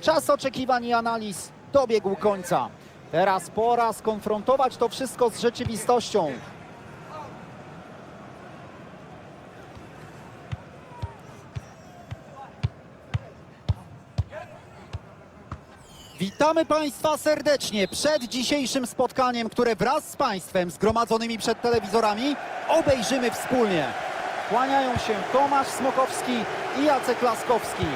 Czas oczekiwań i analiz dobiegł końca. Teraz pora skonfrontować to wszystko z rzeczywistością. Witamy Państwa serdecznie przed dzisiejszym spotkaniem, które wraz z Państwem zgromadzonymi przed telewizorami obejrzymy wspólnie. Kłaniają się Tomasz Smokowski i Jacek Laskowski.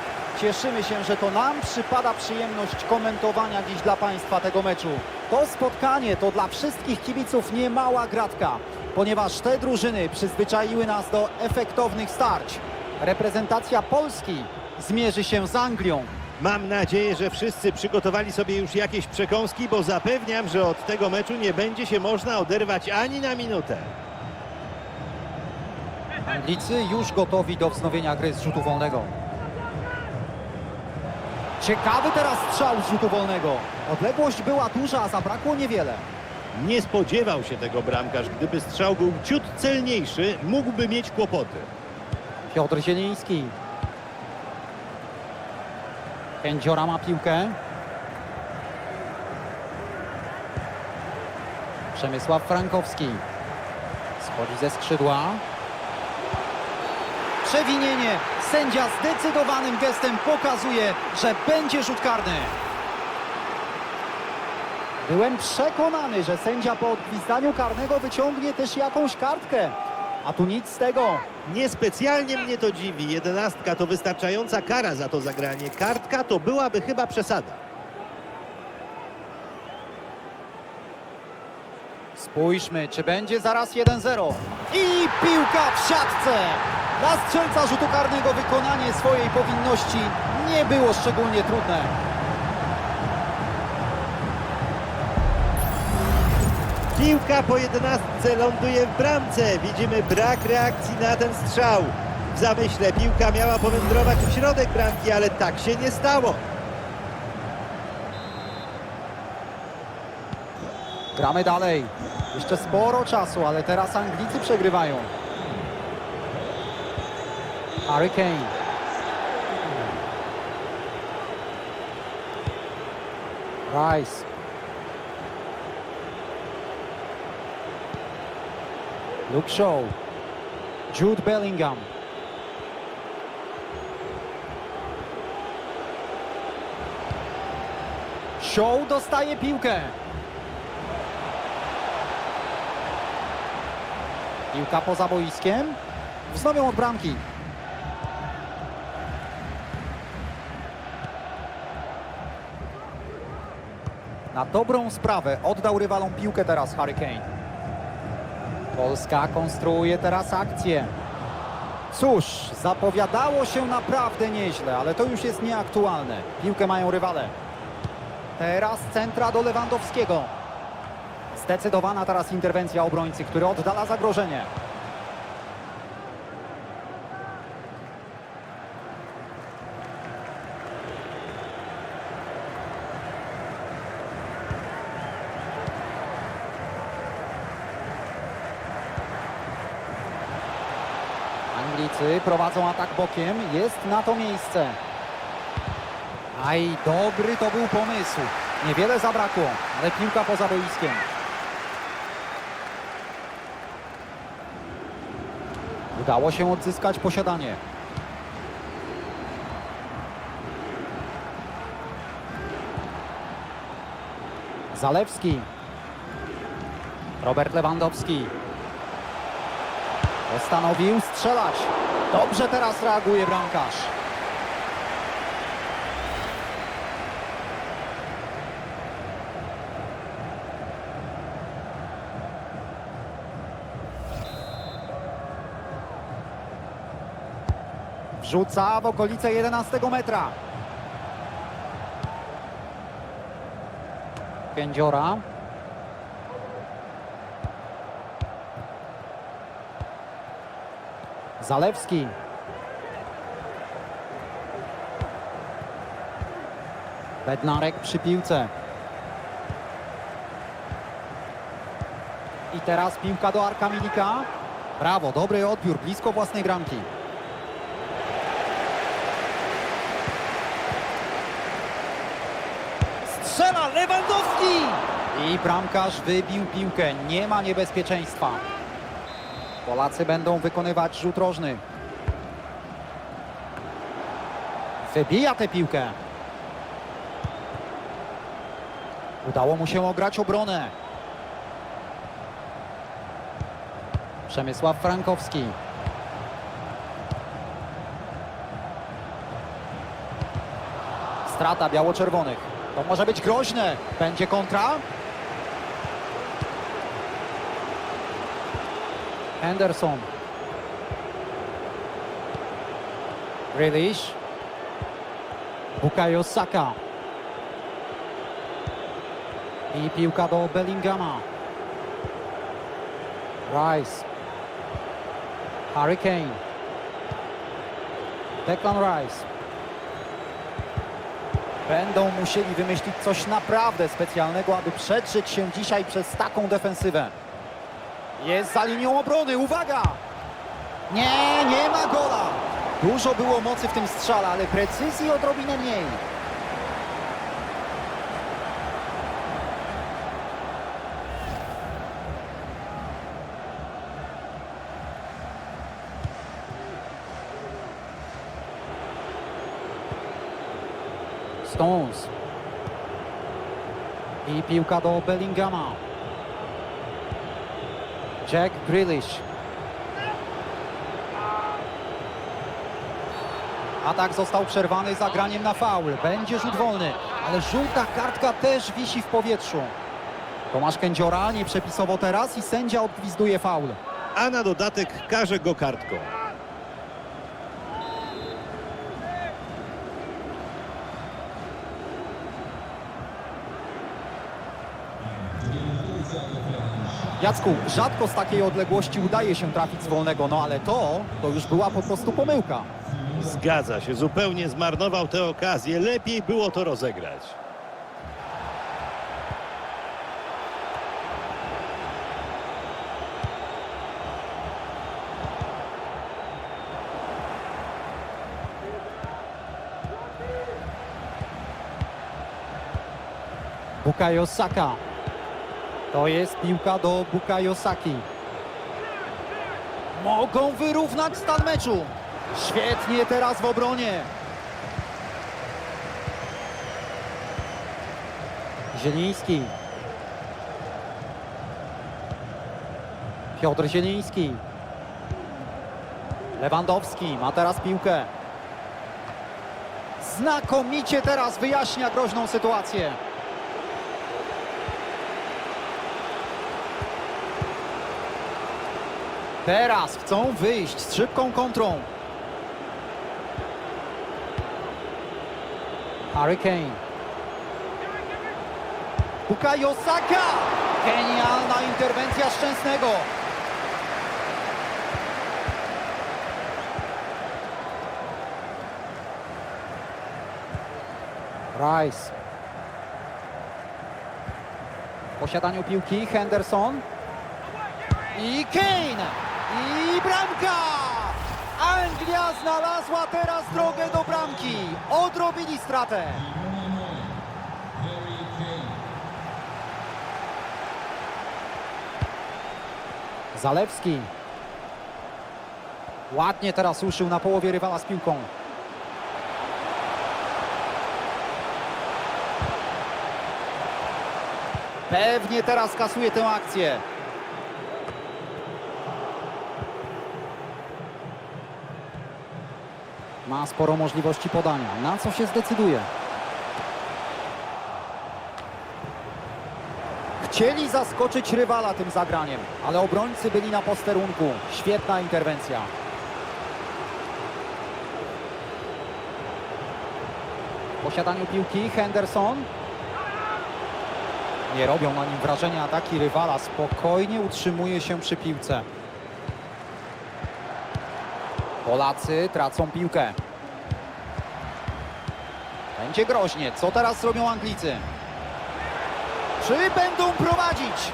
Cieszymy się, że to nam przypada przyjemność komentowania dziś dla Państwa tego meczu. To spotkanie to dla wszystkich kibiców niemała gratka, ponieważ te drużyny przyzwyczaiły nas do efektownych starć. Reprezentacja Polski zmierzy się z Anglią, Mam nadzieję, że wszyscy przygotowali sobie już jakieś przekąski, bo zapewniam, że od tego meczu nie będzie się można oderwać ani na minutę. Anglicy już gotowi do wznowienia gry z rzutu wolnego. Ciekawy teraz strzał z rzutu wolnego. Odległość była duża, a zabrakło niewiele. Nie spodziewał się tego bramkarz. Gdyby strzał był ciut celniejszy, mógłby mieć kłopoty. Piotr Zieliński. Kędziora ma piłkę. Przemysław Frankowski. Schodzi ze skrzydła. Przewinienie. Sędzia zdecydowanym gestem pokazuje, że będzie rzut karny. Byłem przekonany, że sędzia po odgwizdaniu karnego wyciągnie też jakąś kartkę. A tu nic z tego. Niespecjalnie mnie to dziwi. Jedenastka to wystarczająca kara za to zagranie. Kartka to byłaby chyba przesada. Spójrzmy, czy będzie zaraz 1-0. I piłka w siatce. Dla strzelca rzutu karnego wykonanie swojej powinności nie było szczególnie trudne. Piłka po jedenastce ląduje w bramce. Widzimy brak reakcji na ten strzał. W zamyśle piłka miała powędrować w środek bramki, ale tak się nie stało. Gramy dalej. Jeszcze sporo czasu, ale teraz Anglicy przegrywają. Harry Kane. Rice. Luke Shaw. Jude Bellingham. Shaw dostaje piłkę. Piłka poza boiskiem. Wznowią od bramki. Na dobrą sprawę oddał rywalom piłkę teraz Harry Kane. Polska konstruuje teraz akcję. Cóż, zapowiadało się naprawdę nieźle, ale to już jest nieaktualne. Piłkę mają rywale. Teraz centra do Lewandowskiego. Zdecydowana teraz interwencja obrońcy, który oddala zagrożenie. Prowadzą atak bokiem, jest na to miejsce. Aj, dobry to był pomysł. Niewiele zabrakło, ale piłka poza boiskiem. Udało się odzyskać posiadanie. Zalewski. Robert Lewandowski. Postanowił strzelać. Dobrze teraz reaguje bramkarz. Wrzuca w okolice 11 metra. Kędziora. Zalewski. Bednarek przy piłce. I teraz piłka do Arka Milika. Brawo, dobry odbiór, blisko własnej bramki. strzela Lewandowski! I bramkarz wybił piłkę. Nie ma niebezpieczeństwa. Polacy będą wykonywać rzut rożny. Wybija tę piłkę. Udało mu się ograć obronę. Przemysław Frankowski. Strata biało-czerwonych. To może być groźne. Będzie kontra. Henderson. Grealish. Bukayo Saka. I piłka do Bellingama. Rice. Harry Kane. Declan Rice. Będą musieli wymyślić coś naprawdę specjalnego, aby przetrzeć się dzisiaj przez taką defensywę. Jest za linią obrony, uwaga! Nie, nie ma gola! Dużo było mocy w tym strzale, ale precyzji odrobinę mniej. Stones. I piłka do Bellingama. Jack Grealish. Atak został przerwany zagraniem na faul. Będzie rzut wolny, ale żółta kartka też wisi w powietrzu. Tomasz Kędziora nie przepisowo teraz i sędzia odgwizduje faul. A na dodatek karze go kartką. Jacku, rzadko z takiej odległości udaje się trafić z wolnego, no ale to, to już była po prostu pomyłka. Zgadza się, zupełnie zmarnował tę okazję. Lepiej było to rozegrać. Bukayo Saka. To jest piłka do Bukayo Saki. Mogą wyrównać stan meczu. Świetnie teraz w obronie. Zieliński. Piotr Zieliński. Lewandowski ma teraz piłkę. Znakomicie teraz wyjaśnia groźną sytuację. Teraz chcą wyjść z szybką kontrą. Harry Kane. Bukayo Saka. Genialna interwencja Szczęsnego. Rice. W posiadaniu piłki Henderson. I Kane! I bramka! Anglia znalazła teraz drogę do bramki. Odrobili stratę. Zalewski. Ładnie teraz ruszył na połowie rywala z piłką. Pewnie teraz kasuje tę akcję. Ma sporo możliwości podania. Na co się zdecyduje? Chcieli zaskoczyć rywala tym zagraniem, ale obrońcy byli na posterunku. Świetna interwencja. W posiadaniu piłki Henderson. Nie robią na nim wrażenia ataki rywala. Spokojnie utrzymuje się przy piłce. Polacy tracą piłkę. Będzie groźnie. Co teraz zrobią Anglicy? Czy będą prowadzić?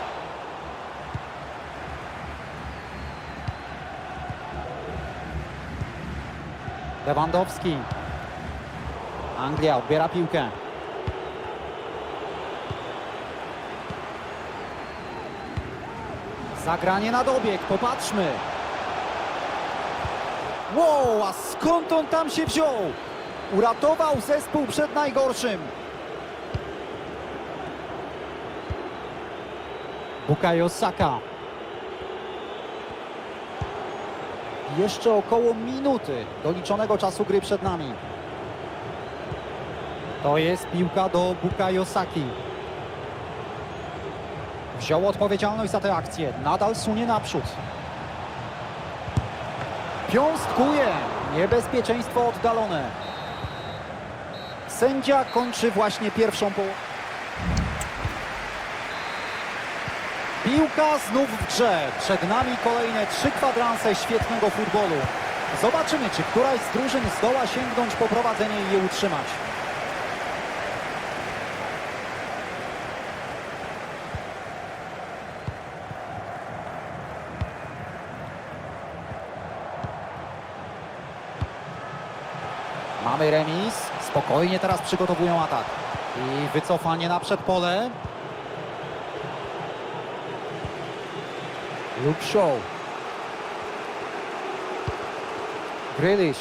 Lewandowski. Anglia odbiera piłkę. Zagranie na dobieg, popatrzmy. Wow, a skąd on tam się wziął? Uratował zespół przed najgorszym. Bukayo Saka. Jeszcze około minuty doliczonego czasu gry przed nami. To jest piłka do Bukayo Saki. Wziął odpowiedzialność za tę akcję. Nadal sunie naprzód. Piąstkuje. Niebezpieczeństwo oddalone. Sędzia kończy właśnie pierwszą połowę. Piłka znów w grze. Przed nami kolejne trzy kwadranse świetnego futbolu. Zobaczymy, czy któraś z drużyn zdoła sięgnąć po prowadzenie i je utrzymać. Mamy remis. Spokojnie teraz przygotowują atak. I wycofanie na przedpole. Luke Shaw. Grealish.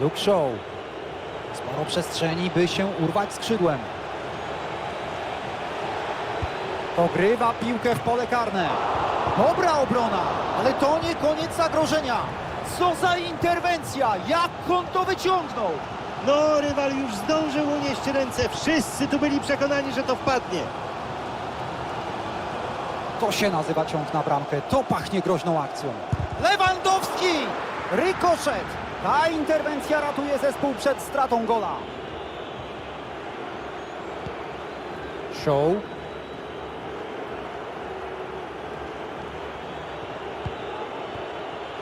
Luke Shaw. Sporo przestrzeni, by się urwać skrzydłem. Pogrywa piłkę w pole karne. Dobra obrona, ale to nie koniec zagrożenia. Co za interwencja! Jak on to wyciągnął? No, rywal już zdążył unieść ręce. Wszyscy tu byli przekonani, że to wpadnie. To się nazywa ciąg na bramkę. To pachnie groźną akcją. Lewandowski! Rykoszet! Ta interwencja ratuje zespół przed stratą gola. Show.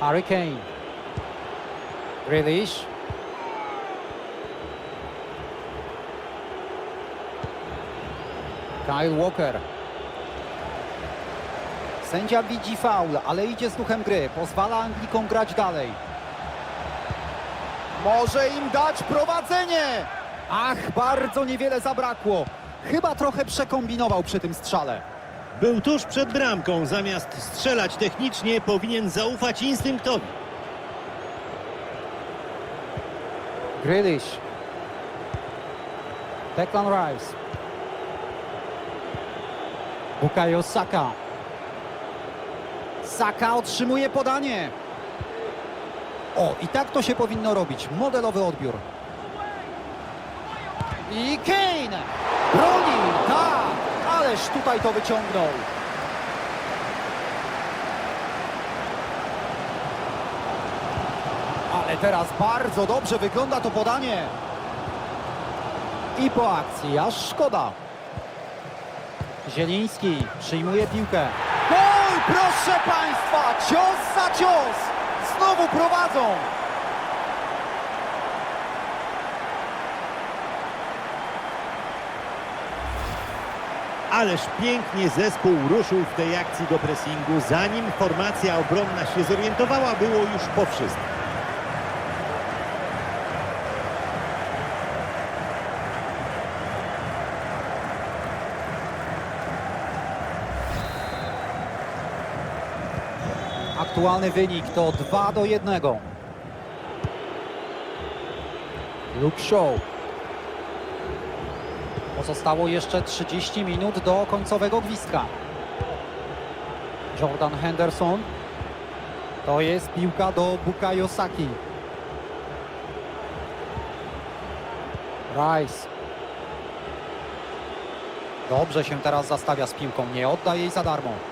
Harry Kane. Grealish. Kyle Walker. Sędzia widzi faul, ale idzie z duchem gry. Pozwala Anglikom grać dalej. Może im dać prowadzenie! Ach, bardzo niewiele zabrakło. Chyba trochę przekombinował przy tym strzale. Był tuż przed bramką. Zamiast strzelać technicznie, powinien zaufać instynktowi. Grealish. Declan Rice. Bukayo Saka. Saka otrzymuje podanie. O, i tak to się powinno robić. Modelowy odbiór. I Kane! Broni! Tak! Ależ tutaj to wyciągnął. Ale teraz bardzo dobrze wygląda to podanie. I po akcji, aż szkoda. Zieliński przyjmuje piłkę. Gol, proszę Państwa! Cios za cios! Znowu prowadzą! Ależ pięknie zespół ruszył w tej akcji do pressingu. Zanim formacja obronna się zorientowała, było już po wszystkim. Aktualny wynik to 2 do 1. Luke Shaw. Pozostało jeszcze 30 minut do końcowego gwizdka. Jordan Henderson. To jest piłka do Bukayo Saki. Rice. Dobrze się teraz zastawia z piłką, nie odda jej za darmo.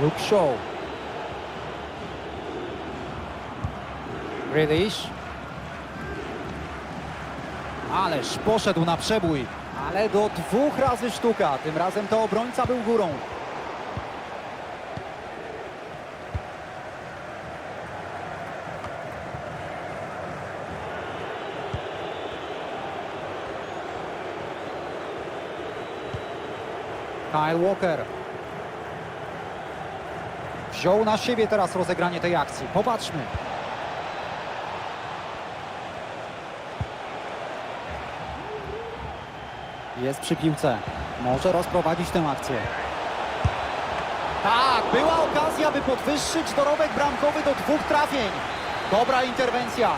Luke Shaw. Grealish. Ależ poszedł na przebój, ale do dwóch razy sztuka. Tym razem to obrońca był górą. Kyle Walker. Wziął na siebie teraz rozegranie tej akcji. Popatrzmy. Jest przy piłce. Może rozprowadzić tę akcję. Tak, była okazja, by podwyższyć dorobek bramkowy do dwóch trafień. Dobra interwencja.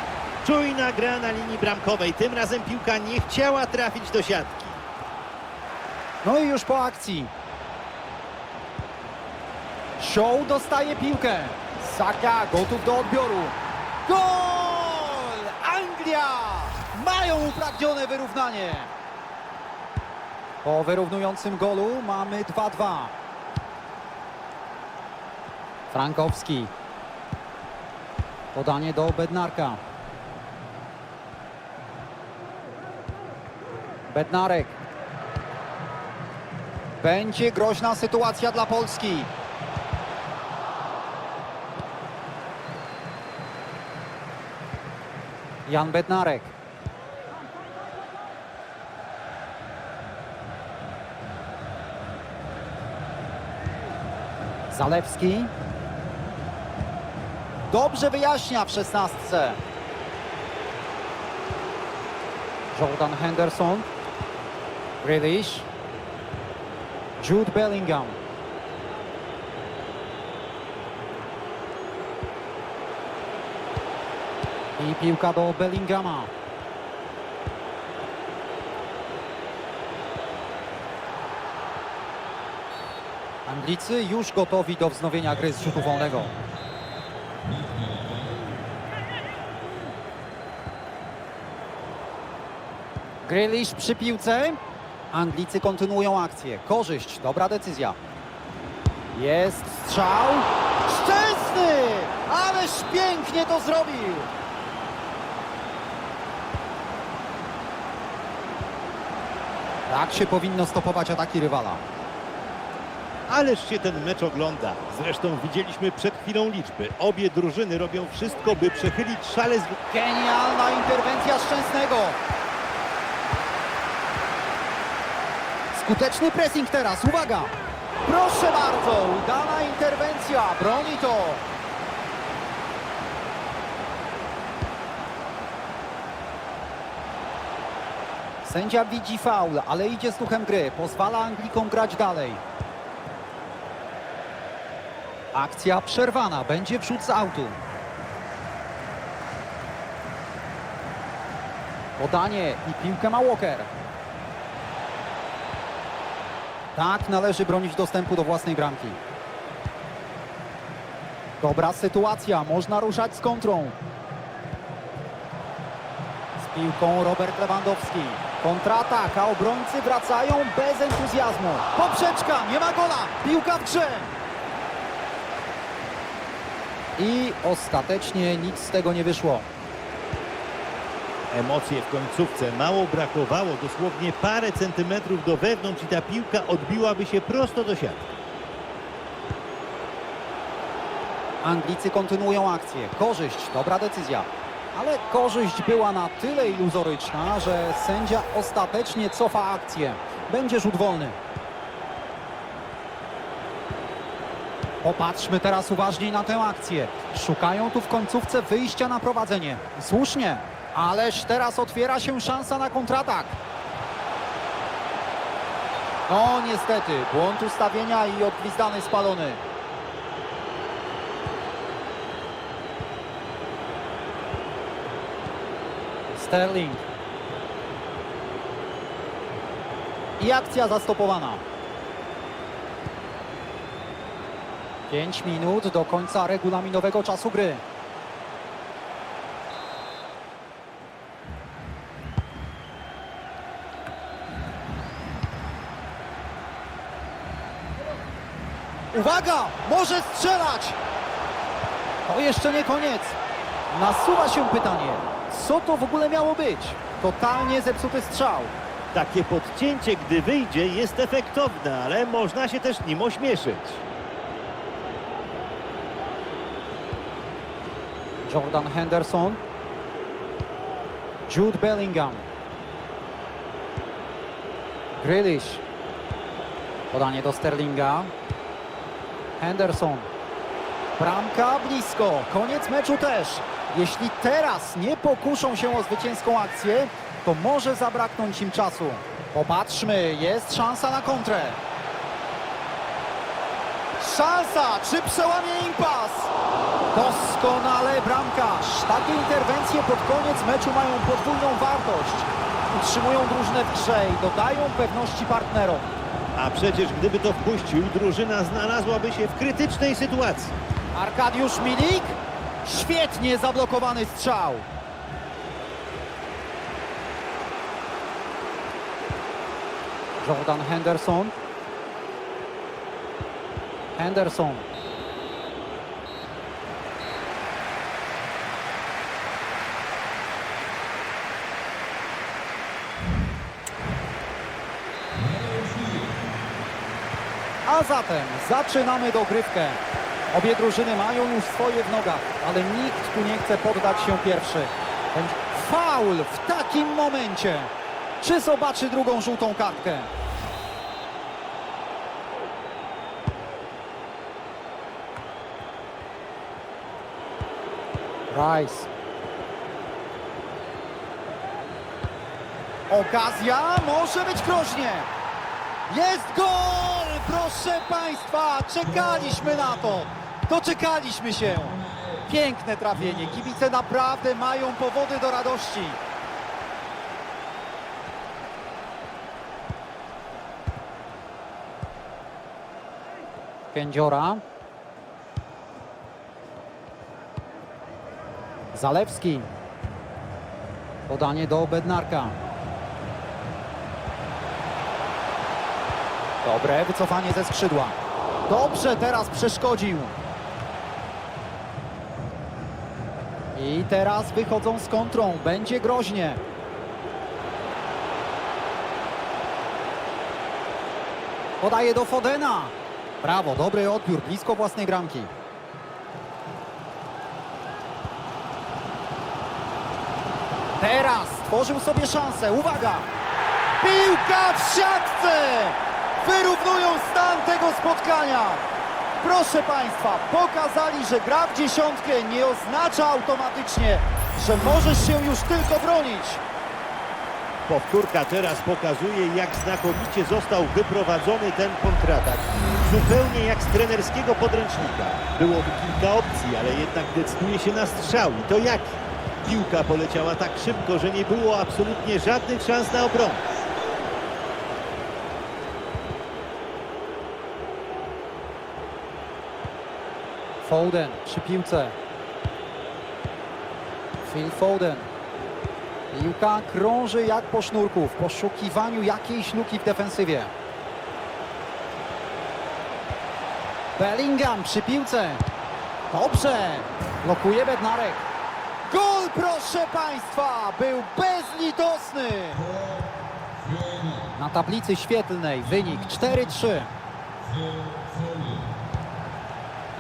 Czujna gra na linii bramkowej. Tym razem piłka nie chciała trafić do siatki. No i już po akcji. Show dostaje piłkę. Saka gotów do odbioru. Gol! Anglia! Mają upragnione wyrównanie. Po wyrównującym golu mamy 2-2. Frankowski. Podanie do Bednarka. Bednarek. Będzie groźna sytuacja dla Polski. Jan Bednarek. Zalewski. Dobrze wyjaśnia w szesnastce. Jordan Henderson. Grealish. Jude Bellingham. I piłka do Bellingama. Anglicy już gotowi do wznowienia gry z rzutu wolnego. Grealish przy piłce. Anglicy kontynuują akcję. Korzyść, dobra decyzja. Jest strzał. Szczęsny! Ależ pięknie to zrobił! Tak się powinno stopować ataki rywala. Ależ się ten mecz ogląda. Zresztą widzieliśmy przed chwilą liczby. Obie drużyny robią wszystko, by przechylić szale z... Genialna interwencja Szczęsnego. Skuteczny pressing teraz, uwaga! Proszę bardzo, udana interwencja, broni to. Sędzia widzi faul, ale idzie z duchem gry, pozwala Anglikom grać dalej. Akcja przerwana, będzie wrzut z autu. Podanie i piłkę ma Walker. Tak, należy bronić dostępu do własnej bramki. Dobra sytuacja, można ruszać z kontrą. Z piłką Robert Lewandowski. Kontratak, a obrońcy wracają bez entuzjazmu. Poprzeczka, nie ma gola, piłka w grze. I ostatecznie nic z tego nie wyszło. Emocje w końcówce. Mało brakowało, dosłownie parę centymetrów do wewnątrz i ta piłka odbiłaby się prosto do siatki. Anglicy kontynuują akcję. Korzyść, dobra decyzja. Ale korzyść była na tyle iluzoryczna, że sędzia ostatecznie cofa akcję. Będzie rzut wolny. Popatrzmy teraz uważniej na tę akcję. Szukają tu w końcówce wyjścia na prowadzenie. Słusznie, ależ teraz otwiera się szansa na kontratak. No niestety, błąd ustawienia i odgwizdany spalony. Sterling. I akcja zastopowana. 5 minut do końca regulaminowego czasu gry. Uwaga! Może strzelać! To jeszcze nie koniec. Nasuwa się pytanie, co to w ogóle miało być? Totalnie zepsuty strzał. Takie podcięcie, gdy wyjdzie, jest efektowne, ale można się też nim ośmieszyć. Jordan Henderson. Jude Bellingham. Grealish. Podanie do Sterlinga. Henderson. Bramka blisko. Koniec meczu też. Jeśli teraz nie pokuszą się o zwycięską akcję, to może zabraknąć im czasu. Popatrzmy, jest szansa na kontrę. Szansa, czy przełamie impas? Doskonale bramkarz. Takie interwencje pod koniec meczu mają podwójną wartość. Utrzymują drużynę w grze i dodają pewności partnerom. A przecież gdyby to wpuścił, drużyna znalazłaby się w krytycznej sytuacji. Arkadiusz Milik. Świetnie zablokowany strzał. Jordan Henderson. Henderson. A zatem zaczynamy dogrywkę. Obie drużyny mają już swoje w nogach, ale nikt tu nie chce poddać się pierwszy. Będzie faul w takim momencie. Czy zobaczy drugą żółtą kartkę? Rice. Okazja może być groźnie. Jest gol! Proszę Państwa, czekaliśmy na to. Doczekaliśmy się. Piękne trafienie. Kibice naprawdę mają powody do radości. Kędziora. Zalewski. Podanie do Bednarka. Dobre wycofanie ze skrzydła. Dobrze teraz przeszkodził. I teraz wychodzą z kontrą. Będzie groźnie. Podaje do Fodena. Brawo, dobry odbiór, blisko własnej bramki. Teraz stworzył sobie szansę. Uwaga! Piłka w siatce! Wyrównują stan tego spotkania. Proszę Państwa, pokazali, że gra w dziesiątkę nie oznacza automatycznie, że możesz się już tylko bronić. Powtórka teraz pokazuje, jak znakomicie został wyprowadzony ten kontratak. Zupełnie jak z trenerskiego podręcznika. Byłoby kilka opcji, ale jednak decyduje się na strzał. I to jaki? Piłka poleciała tak szybko, że nie było absolutnie żadnych szans na obronę. Foden przy piłce. Phil Foden. Piłka krąży jak po sznurku w poszukiwaniu jakiejś luki w defensywie. Bellingham przy piłce. Dobrze. Blokuje Bednarek. Gol, proszę Państwa, był bezlitosny. Na tablicy świetlnej wynik 4-3.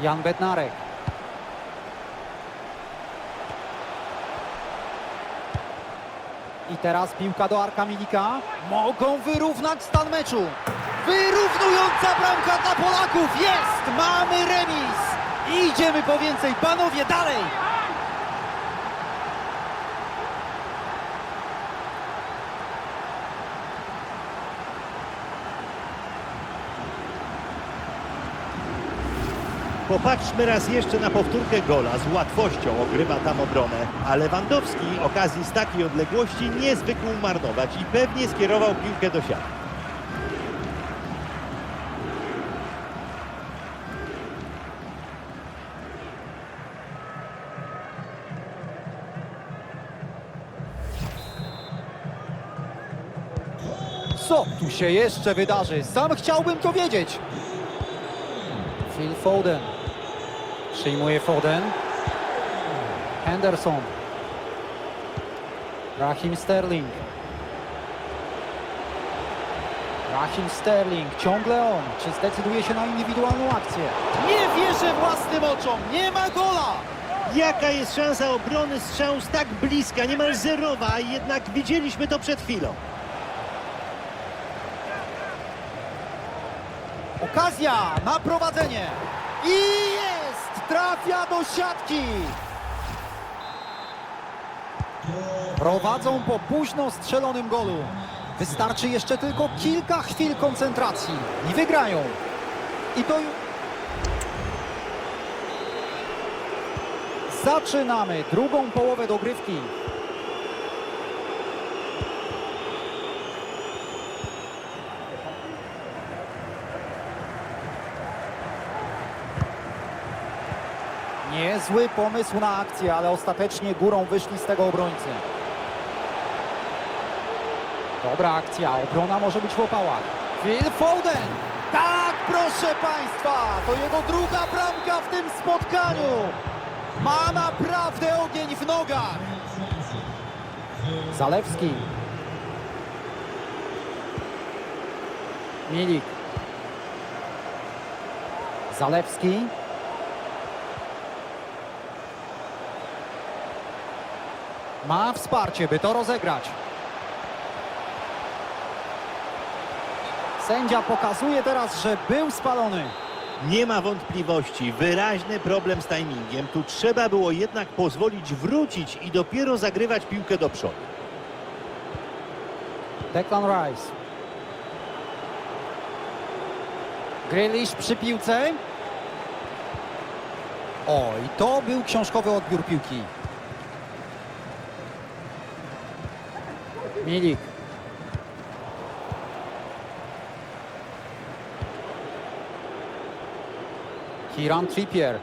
Jan Bednarek. I teraz piłka do Arka Milika. Mogą wyrównać stan meczu. Wyrównująca bramka dla Polaków. Jest! Mamy remis. Idziemy po więcej. Panowie, dalej! Popatrzmy raz jeszcze na powtórkę gola. Z łatwością ogrywa tam obronę. A Lewandowski okazji z takiej odległości nie zwykł marnować i pewnie skierował piłkę do siatki. Co tu się jeszcze wydarzy? Sam chciałbym to wiedzieć. Phil Foden. Przyjmuje Foden. Henderson. Raheem Sterling. Raheem Sterling, ciągle on. Czy zdecyduje się na indywidualną akcję? Nie wierzę własnym oczom, nie ma gola! Jaka jest szansa obrony strzału z tak bliska, niemal zerowa, a jednak widzieliśmy to przed chwilą. Okazja na prowadzenie. I jest! Trafia do siatki. Prowadzą po późno strzelonym golu. Wystarczy jeszcze tylko kilka chwil koncentracji i wygrają. I to. Zaczynamy drugą połowę dogrywki. Niezły pomysł na akcję, ale ostatecznie górą wyszli z tego obrońcy. Dobra akcja, obrona może być w opałach. Phil Foden! Tak, proszę Państwa! To jego druga bramka w tym spotkaniu! Ma naprawdę ogień w nogach! Zalewski. Milik. Zalewski. Ma wsparcie, by to rozegrać. Sędzia pokazuje teraz, że był spalony. Nie ma wątpliwości, wyraźny problem z timingiem. Tu trzeba było jednak pozwolić wrócić i dopiero zagrywać piłkę do przodu. Declan Rice. Grealish przy piłce. O, i to był książkowy odbiór piłki. Milik. Kieran Trippier.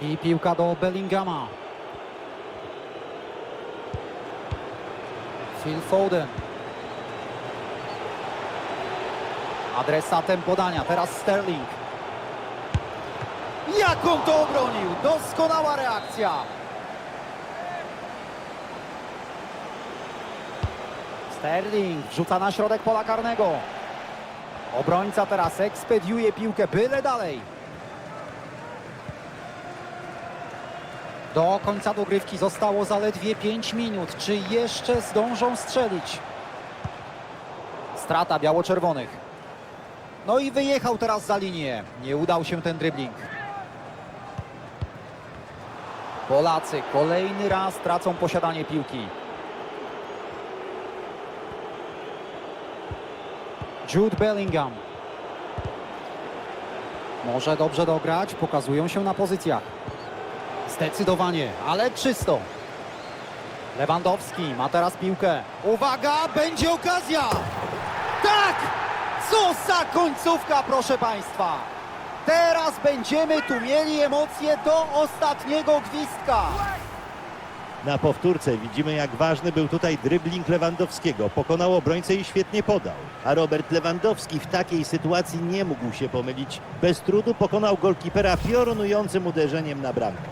I piłka do Bellingama. Phil Foden. Adresatem podania, teraz Sterling. Jak on to obronił? Doskonała reakcja. Sterling wrzuca na środek pola karnego. Obrońca teraz ekspediuje piłkę byle dalej. Do końca dogrywki zostało zaledwie 5 minut. Czy jeszcze zdążą strzelić? Strata biało-czerwonych. No i wyjechał teraz za linię. Nie udał się ten dribbling. Polacy kolejny raz tracą posiadanie piłki. Jude Bellingham. Może dobrze dograć, pokazują się na pozycjach. Zdecydowanie, ale czysto. Lewandowski ma teraz piłkę. Uwaga, będzie okazja! Tak! Co za końcówka, proszę Państwa! Teraz będziemy tu mieli emocje do ostatniego gwizdka. Na powtórce widzimy, jak ważny był tutaj dribbling Lewandowskiego. Pokonał obrońcę i świetnie podał. A Robert Lewandowski w takiej sytuacji nie mógł się pomylić. Bez trudu pokonał golkipera piorunującym uderzeniem na bramkę.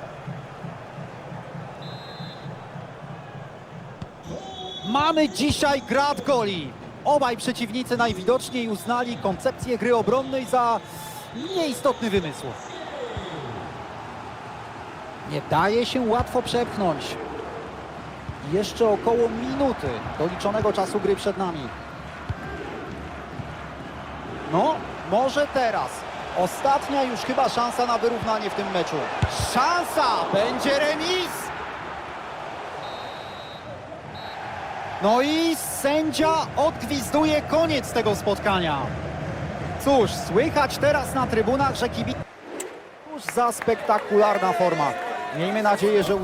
Mamy dzisiaj grad goli. Obaj przeciwnicy najwidoczniej uznali koncepcję gry obronnej za nieistotny wymysł. Nie daje się łatwo przepchnąć. Jeszcze około minuty doliczonego czasu gry przed nami. No, może teraz. Ostatnia już chyba szansa na wyrównanie w tym meczu. Szansa! Będzie remis! No i sędzia odgwizduje koniec tego spotkania. Cóż, słychać teraz na trybunach, że kibice... Cóż za spektakularna forma. Miejmy nadzieję, że...